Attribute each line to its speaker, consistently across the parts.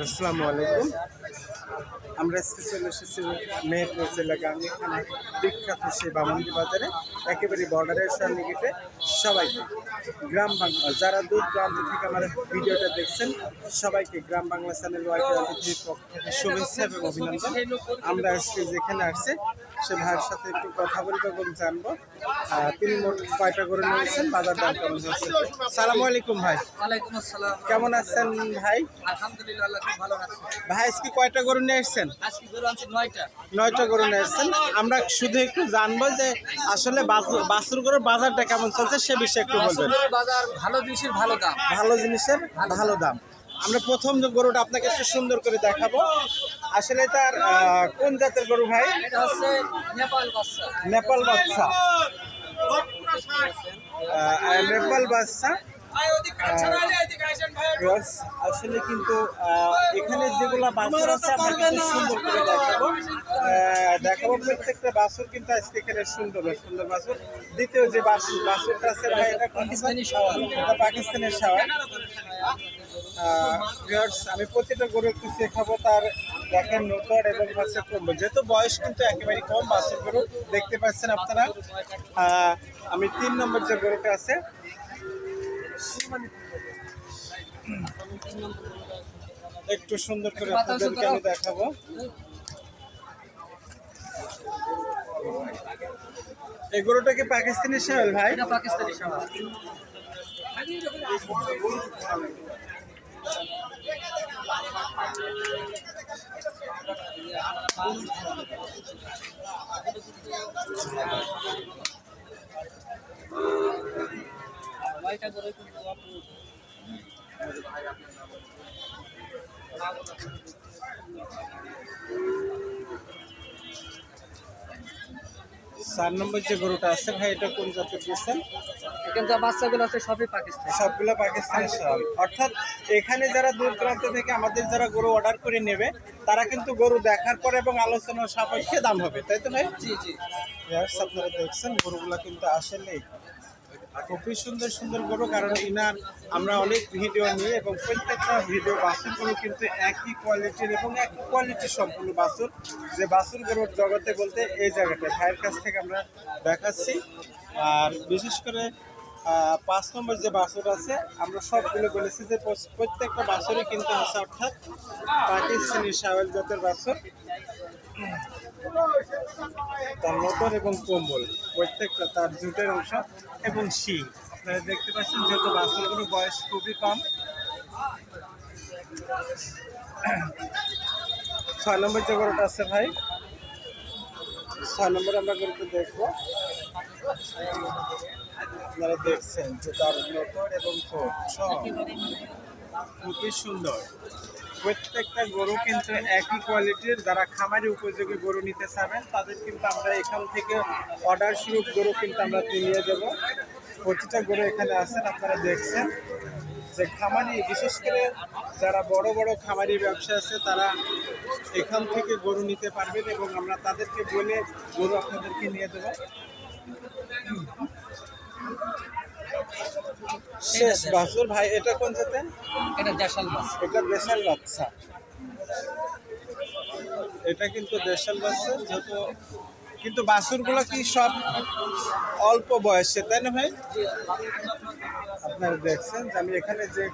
Speaker 1: আসসালামু আলাইকুম। আমরা আজকে চলে এসেছি মেহেরপুর জেলা গাঙ্গি এখানে বিখ্যাত সেই বামন্দি বাজারে, একেবারে বর্ডারের সামনে গেটে সবাইকে। গ্রাম বাংলা। যারা দূর প্রান্ত থেকে আমার ভিডিওটা দেখছেন সবাইকে গ্রাম বাংলা চ্যানেল পক্ষ থেকে শুভেচ্ছা এবং অভিনন্দন। আমরা আজকে যেখানে আসছে সে ভাইয়ের সাথে একটু কথা বলব এবং জানব। তিনি মোট কয়টা করে নিয়েছেন? বাজার দাম কেমন হচ্ছে সালামু আলাইকুম ভাই। কেমন আছেন ভাই?
Speaker 2: আলহামদুলিল্লাহ ভালো আছে।
Speaker 1: ভাই আজকে কয়টা গরু নিয়ে
Speaker 2: আনছি নয়টা।
Speaker 1: গরু নিয়ে এসছেন আমরা শুধু একটু জানব যে আসলে বাছুর গরুর বাজারটা কেমন চলছে সে বিষয়ে একটু বলবেন।
Speaker 2: বাসুরের বাজার ভালো জিনিসের ভালো দাম।
Speaker 1: ভালো জিনিসের ভালো দাম। আমরা প্রথম যে গরুটা আপনাকে একটু সুন্দর করে দেখাবো। আসলে তার কোন জাতের গরু ভাই?
Speaker 2: এটা হচ্ছে নেপাল বাচ্চা।
Speaker 1: নেপাল বাচ্চা। নেপাল বাচ্চা। আসলে কিন্তু এখানে যেগুলা বাছুর আছে কিন্তু সুন্দর করে দেখাবো। দেখাবো প্রত্যেকটা বাছুর কিন্তু আজকে এখানে সুন্দর সুন্দর বাছুর দ্বিতীয় যে বাছুর বাছুরটা আছে ভাই এটা
Speaker 2: পাকিস্তানি শাওয়াল।
Speaker 1: এটা পাকিস্তানের আহ, আমি প্রতিটা গরু একটু শেখাবো তার দেখেন নতর এবং হচ্ছে কম্বল। যেহেতু বয়স কিন্তু একেবারে কম বাছুর গরু দেখতে পাচ্ছেন আপনারা। আমি তিন নম্বর যে গরুটা আছে একটু সুন্দর করে আপনাদেরকে আমি দেখাবো। এই গরুটা কি পাকিস্তানি শাওয়াল ভাই?
Speaker 2: এটা পাকিস্তানি আপনি
Speaker 1: চার নম্বর যে গরুটা আছে ভাই এটা কোন জাতের দিচ্ছেন
Speaker 2: এখানে যা বাচ্চাগুলো আছে সবই পাকিস্তান।
Speaker 1: সবগুলো পাকিস্তানি শাওয়াল অর্থাৎ এখানে যারা দূর দূরান্ত থেকে আমাদের যারা গরু অর্ডার করে নেবে তারা কিন্তু গরু দেখার পর এবং আলোচনা সাপেক্ষে দাম হবে তাই তো ভাই?
Speaker 2: জি জি।
Speaker 1: আপনারা দেখছেন গরুগুলা কিন্তু আসলেই খুবই সুন্দর সুন্দর গরু, কারণ ইনার আমরা অনেক ভিডিও নিই এবং প্রত্যেকটা ভিডিও বাসুরগুলো কিন্তু একই কোয়ালিটির এবং একই কোয়ালিটির সম্পূর্ণ বাছুর। যে বাসুর গরুর জগতে বলতে এই জায়গাটা ভাইয়ের কাছ থেকে আমরা দেখাচ্ছি। আর বিশেষ করে পাঁচ নম্বর যে বাছুর আছে, আমরা সবগুলো বলেছি যে প্রত্যেকটা বাছুরই কিন্তু আছে অর্থাৎ পাকিস্তানি শাওয়াল জাতের বাছুর তার নতর এবং কম্বল, প্রত্যেকটা তার জুটের অংশ এবং শিং। দেখতে পাচ্ছেন যেহেতু বাছুরগুলো বয়স খুবই কম। ছয় নম্বর যে গরুটা আছে ভাই, ছয় নম্বর আমরা গরুটা দেখব। আপনারা দেখছেন যে তার নতর এবং খুবই সুন্দর। প্রত্যেকটা গরু কিন্তু একই কোয়ালিটির যারা খামারি উপযোগী গরু নিতে চাবেন, তাদের কিন্তু আমরা এখান থেকে অর্ডার স্বরূপ গরু কিন্তু আমরা নিয়ে দেব। প্রতিটা গরু এখানে আছেন, আপনারা দেখছেন যে খামারি, বিশেষ করে যারা বড় বড় খামারি ব্যবসা আছে, তারা এখান থেকে গরু নিতে পারবেন এবং আমরা তাদেরকে বলে গরু আপনাদেরকে নিয়ে দেবো। শেষ বাসুর ভাই এটা কোন যেতেন
Speaker 2: এটা দেশাল মাছ
Speaker 1: এটা দেশাল বাচ্চা। এটা কিন্তু দেশাল বাচ্চা যেহেতু কিন্তু বাছুরগুলো কি সব অল্প বয়সে তাই না ভাই? আপনারা দেখছেন যে আমি এখানে যে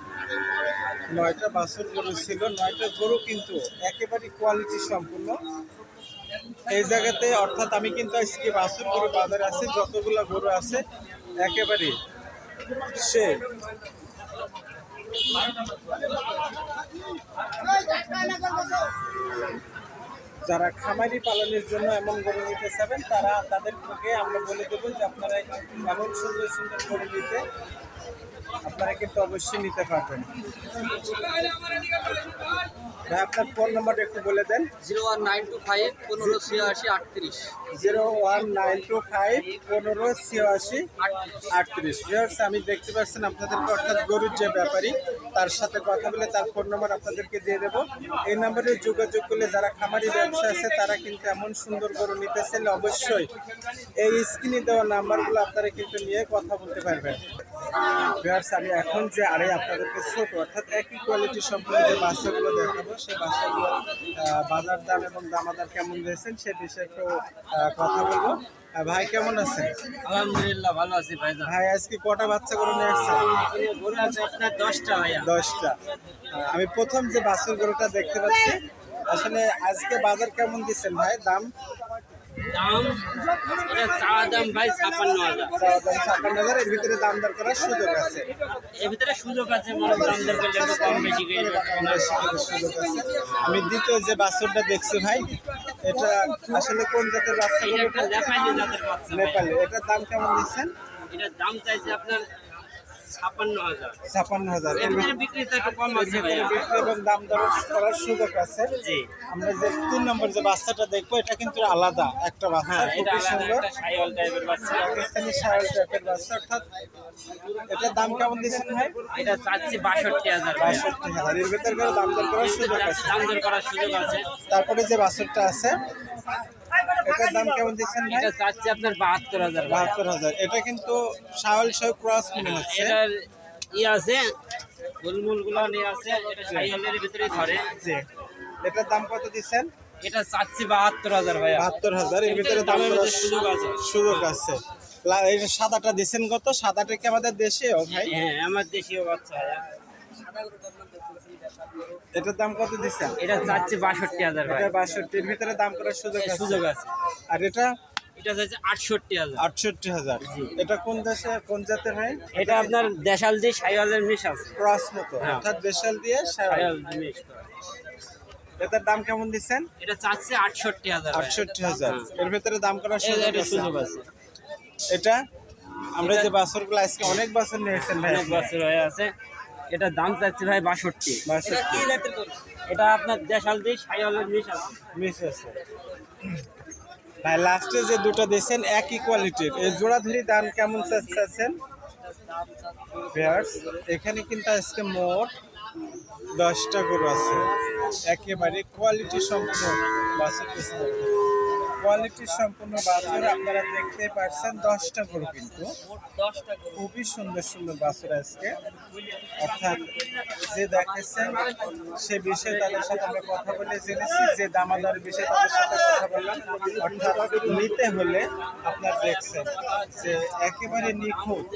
Speaker 1: নয়টা বাছুর গরু ছিল নয়টা গরু কিন্তু একেবারে কোয়ালিটি সম্পূর্ণ। এই জায়গাতে অর্থাৎ আমি কিন্তু আজকে বাছুর গরু বাজারে আছে যতগুলো গরু আছে একেবারে সে যারা খামারি পালনের জন্য এমন গরু নিতে চাবেন, তারা তাদের থেকে আমরা বলে দেবো যে আপনারা এমন সুন্দর সুন্দর গরু নিতে আপনারা কিন্তু অবশ্যই নিতে পারবেন। ভাই আপনার ফোন নাম্বারটা একটু বলে দেন।
Speaker 2: Zero one nine two five পনেরো ছিয়াশি আটত্রিশ।
Speaker 1: Zero one nine two five পনেরো ছিয়াশি আটত্রিশ। ভিউয়ার্স আমি দেখতে পাচ্ছেন আপনাদেরকে অর্থাৎ গরুর যে ব্যাপারী তার সাথে কথা বলে তার ফোন নম্বর আপনাদেরকে দিয়ে দেবো। এই নাম্বারে যোগাযোগ করলে যারা খামারি ব্যবসা আছে তারা কিন্তু এমন সুন্দর গরু নিতে চাইলে অবশ্যই এই স্ক্রিনে দেওয়া নাম্বারগুলো আপনারা কিন্তু নিয়ে কথা বলতে পারবেন। ভিউয়ার্স আমি এখন যে আরে আপনাদেরকে ছোট অর্থাৎ একই কোয়ালিটি সম্পূর্ণ যে বাচ্চাগুলো দেখাবো সেই বাচ্চাগুলো বাজার দাম এবং দামাদার কেমন দিয়েছেন সে বিষয়ে একটু কথা বলব। ভাই কেমন আছেন?
Speaker 2: আলহামদুলিল্লাহ ভালো আছি ভাই
Speaker 1: ভাই আজকে কটা বাচ্চা করে নিয়ে আসছেন?
Speaker 2: গরু আছে আপনার দশটা ভাইয়া।
Speaker 1: দশটা। আমি প্রথম যে বাছুর গরুটা দেখতে পাচ্ছি আসলে আজকে বাজার কেমন দিচ্ছেন ভাই? দাম?
Speaker 2: দাম এটা চা দাম ভাই ছাপান্ন হাজার।
Speaker 1: এর ভিতরে দাম দর করার সুযোগ আছে
Speaker 2: এর ভিতরে সুযোগ আছে মনে দাম দর করলে একটু কম বেশি
Speaker 1: সুযোগ আছে আমি দ্বিতীয় যে বাছুরটা দেখছি ভাই এটা আসলে কোন জাতের বাচ্চা
Speaker 2: এটা একটা নেপালি জাতের বাচ্চা।
Speaker 1: নেপালে। এটার দাম কেমন দিচ্ছেন?
Speaker 2: এটার দাম চাইছে আপনার ছাপান্ন হাজার।
Speaker 1: এবং দাম দর করার সুযোগ আছে। আমরা যে তিন নম্বর যে বাচ্চাটা দেখব এটা কিন্তু আলাদা। একটা বাচ্চা
Speaker 2: হ্যাঁ
Speaker 1: খুবই সুন্দর। পাকিস্তানি শায়াল টাইপের বাচ্চা অর্থাৎ এটার দাম কেমন দিচ্ছেন ভাই?
Speaker 2: এটা চাচ্ছি বাষট্টি হাজার
Speaker 1: বাষট্টি হাজার। এর ভিতরে করে দাম দর করার সুযোগ আছে।
Speaker 2: দাম দর করার সুযোগ আছে।
Speaker 1: তারপরে যে বাছুরটা আছে এটার দাম কেমন দিচ্ছেন ভাই?
Speaker 2: এটা চাচ্ছি আপনার বাহাত্তর হাজার ভাইয়া।
Speaker 1: বাহাত্তর হাজার। এটা কিন্তু শাওয়াল সহ ক্রস মনে হচ্ছে।
Speaker 2: এটার ই আছে ফুলমুলগুলো নিয়ে আছে এটা সাইওয়ালের ভিতরে ধরে।
Speaker 1: জি। এটার দাম কত দিচ্ছেন?
Speaker 2: এটা চাচ্ছি বাহাত্তর হাজার ভাইয়া।
Speaker 1: বাহাত্তর হাজার। এর ভিতরে দাম
Speaker 2: সুযোগ আছে।
Speaker 1: সুযোগ আছে। এই যে সাদাটা দিচ্ছেন কত? সাদাটা কি আমাদের দেশে ও ভাই?
Speaker 2: হ্যাঁ আমার দেশীয় বাচ্চা ভাইয়া।
Speaker 1: এটার দাম কত দিচ্ছেন?
Speaker 2: এটা চাচ্ছি বাষট্টি হাজার
Speaker 1: এটা বাষট্টির ভিতরে দাম করার সুযোগ
Speaker 2: সুযোগ আছে।
Speaker 1: আর এটা?
Speaker 2: এটা চাচ্ছি আটষট্টি হাজার।
Speaker 1: আটষট্টি হাজার। এটা কোন দেশে কোন জাতের ভাই
Speaker 2: এটা আপনার দেশাল দিয়ে সাইওয়ালের মিশ আছে।
Speaker 1: ক্রস মতো। অর্থাৎ দেশাল দিয়ে
Speaker 2: সাইওয়াল। মিশ
Speaker 1: এটার দাম কেমন দিচ্ছেন?
Speaker 2: এটা চাচ্ছি আটষট্টি হাজার
Speaker 1: আটষট্টি হাজার। এর ভিতরে দাম করার সুযোগ আছে? এটা? আমরা যে বাছরগুলো আজকে অনেক বাছর নিয়ে এসেছেন ভাই।
Speaker 2: অনেক বছর হয়ে আছে। এটা দাম চাচ্ছি ভাই বাষট্টি এটা আপনার দেশাল দিয়ে সাইওয়ালের মিশ আছে।
Speaker 1: ভাই লাস্টে যে দুটো দিয়েছেন একই কোয়ালিটির এই জোড়া ধরি দাম কেমন চাচ্ছেন? ভিউয়ার্স এখানে কিন্তু আজকে মোট দশটা গরু আছে। একেবারে কোয়ালিটি সম্পূর্ণ বাছুর কোয়ালিটি সম্পূর্ণ বাছুর আপনারা দেখতে পাচ্ছেন, দশটা গরু কিন্তু। খুবই সুন্দর সুন্দর বাছুর আজকে। অর্থাৎ যে দেখেছেন, সে বিষয়ে তাদের সাথে আমরা কথা বলে জেনেছি, যে দামাদার বিষয়ে তাদের সাথে কথা বললাম। অর্থাৎ নিতে হলে আপনার দেখছেন যে একেবারে নিখুঁত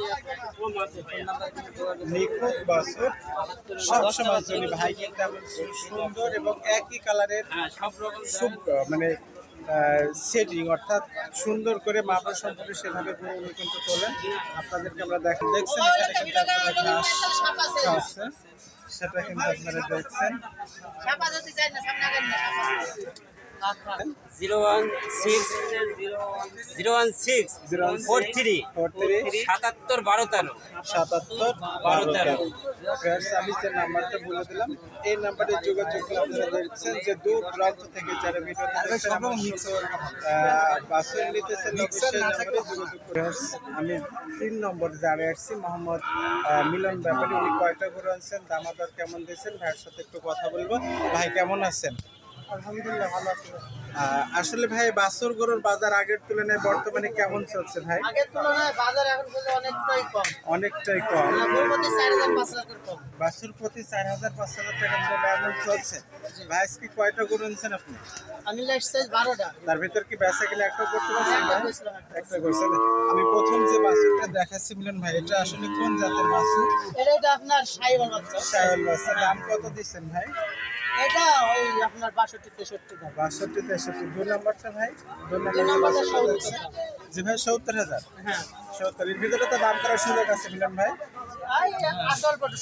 Speaker 1: নিখুঁত বাছুর সবসময় জন্য ভাই কিন্তু সুন্দর এবং একই কালারের
Speaker 2: সব
Speaker 1: মানে সেটিং অর্থাৎ সুন্দর করে মাপা সম্পর্কে সেভাবে গরুগুলো কিন্তু তোলেন। আপনাদেরকে আমরা দেখ দেখছেন সেটা কিন্তু আপনারা দেখছেন।
Speaker 2: Zero one six zero one six four three সাতাত্তর বারো তেরো
Speaker 1: সাতাত্তর বারো তেরো নাম্বারটা বলে দিলাম এই নাম্বারে যে দূর দূরান্ত থেকে আমি তিন নম্বর যারা আসছি মোহাম্মদ মিলন ব্যাপারী উনি কয়টা করে আনছেন দামাদার কেমন দিয়েছেন ভাইয়ের সাথে একটু কথা বলব ভাই কেমন আছেন আলহামদুলিল্লাহ ভালো আছি। আসলে ভাই বাসর গরুর বাজার আগের তুলনায় বর্তমানে কেমন চলছে ভাই?
Speaker 3: আগের তুলনায় বাজার এখন অনেকটাই কম।
Speaker 1: অনেকটাই কম।
Speaker 3: পাঁচ হাজার
Speaker 1: বাছুর প্রতি চার হাজার পাঁচ হাজার টাকা এমন চলছে। ভাই আজকে কয়টা গরু আনছেন আপনি?
Speaker 3: আমি লাইট সাইজ বারোটা।
Speaker 1: তার ভিতর কি বেচা গেলে একটা করতে পারছেন
Speaker 3: একটা? করেছিলাম একটা।
Speaker 1: করছেন। আমি প্রথম যে বাছুরটা দেখাচ্ছি মিলন ভাই এটা আসলে কোন জাতের বাছুর?
Speaker 3: এটা আপনার সাইবার বাচ্চা।
Speaker 1: সাহেল বাচ্চা। দাম কত দিচ্ছেন ভাই?
Speaker 3: এটা ওই আপনার বাষট্টি তেষট্টি দাম
Speaker 1: বাষট্টি তেষট্টি। দুই নম্বরটা ভাই? দুই
Speaker 3: দুই
Speaker 1: নম্বর
Speaker 3: নম্বরটা সত্তর।
Speaker 1: জি ভাই সত্তর হাজার।
Speaker 3: হ্যাঁ।
Speaker 1: সত্তর। এর ভিতরে তো দাম করার সুযোগ আছে মিলন ভাই?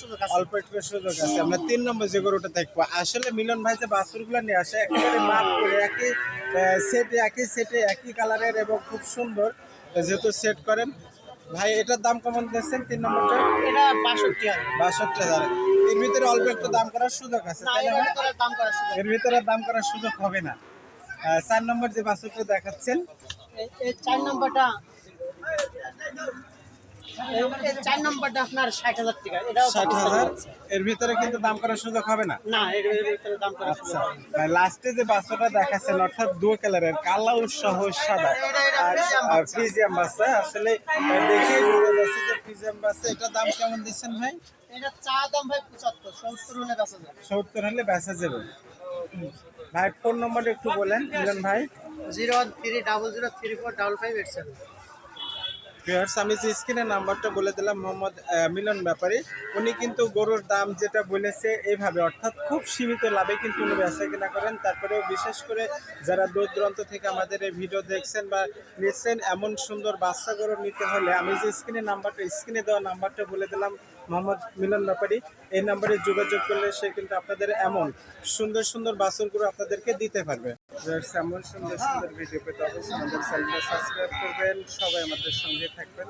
Speaker 3: সুযোগ
Speaker 1: অল্প একটু সুযোগ আছে। আমরা তিন নম্বর যে গরুটা দেখব। আসলে মিলন ভাই যে বাছুরগুলো নিয়ে আসে একেবারে মাপ করে একই সেটে একই সেটে একই কালারের এবং খুব সুন্দর যেহেতু সেট করেন। ভাই এটার দাম কেমন দিচ্ছেন তিন নম্বরটা?
Speaker 3: এটা বাষট্টি হাজার।
Speaker 1: বাষট্টি হাজার। এর ভিতরে অল্প একটু দাম করার সুযোগ আছে।
Speaker 3: এর ভিতরে দাম করার সুযোগ
Speaker 1: হবে না। চার নম্বর যে বাছুরটা দেখাচ্ছেন।
Speaker 3: চার নম্বরটা। চার নম্বরটা আপনার ষাট হাজার টাকা। এটাও
Speaker 1: ষাট হাজার? এর ভিতরে কিন্তু দাম করার সুযোগ হবে না?
Speaker 3: না এর এর ভিতরে দাম
Speaker 1: আচ্ছা। ভাই লাস্টে যে বাচ্চাটা দেখাচ্ছেন অর্থাৎ দু কালারের কালো সহ সাদা।
Speaker 3: এটা- এটা
Speaker 1: আর
Speaker 3: ফ্রিজিয়াম বাচ্চা।
Speaker 1: আসলে দেখে বোঝা যাচ্ছে যে ফ্রিজিয়াম বাচ্চা এটা দাম কেমন দিচ্ছেন ভাই?
Speaker 3: এটা চা দাম ভাই পঁচাত্তর সত্তর হলে বেচা যাবে।
Speaker 1: সত্তর হলে বেচা যাবে। ভাই ফোন নম্বরটা একটু বলেন মিলন ভাই।
Speaker 3: Zero three double zero three four double five eight seven.
Speaker 1: Viewers আমি যে স্ক্রিনের নাম্বারটা বলে দিলাম, মোহাম্মদ মিলন ব্যাপারী। উনি কিন্তু গরুর দাম যেটা বলেছে এইভাবে, অর্থাৎ খুব সীমিত লাভে কিন্তু উনি বেচা কিনা করেন। তারপরেও বিশেষ করে যারা দূর দূরান্ত থেকে আমাদের এই ভিডিও দেখছেন বা নিচ্ছেন, এমন সুন্দর বাচ্চা গরু নিতে হলে আমি যে স্ক্রিনের নাম্বারটা স্ক্রিনে দেওয়া নাম্বারটা বলে দিলাম, মোহাম্মদ, মিলন ব্যাপারী। এই নাম্বারে যোগাযোগ করলে সে কিন্তু আপনাদের এমন সুন্দর সুন্দর বাছরগুলো আপনাদেরকে দিতে পারবে। এমন সুন্দর সুন্দর ভিডিও পেতে অবশ্যই আমাদের চ্যানেলটা সাবস্ক্রাইব করবেন। সবাই আমাদের সঙ্গে থাকবেন।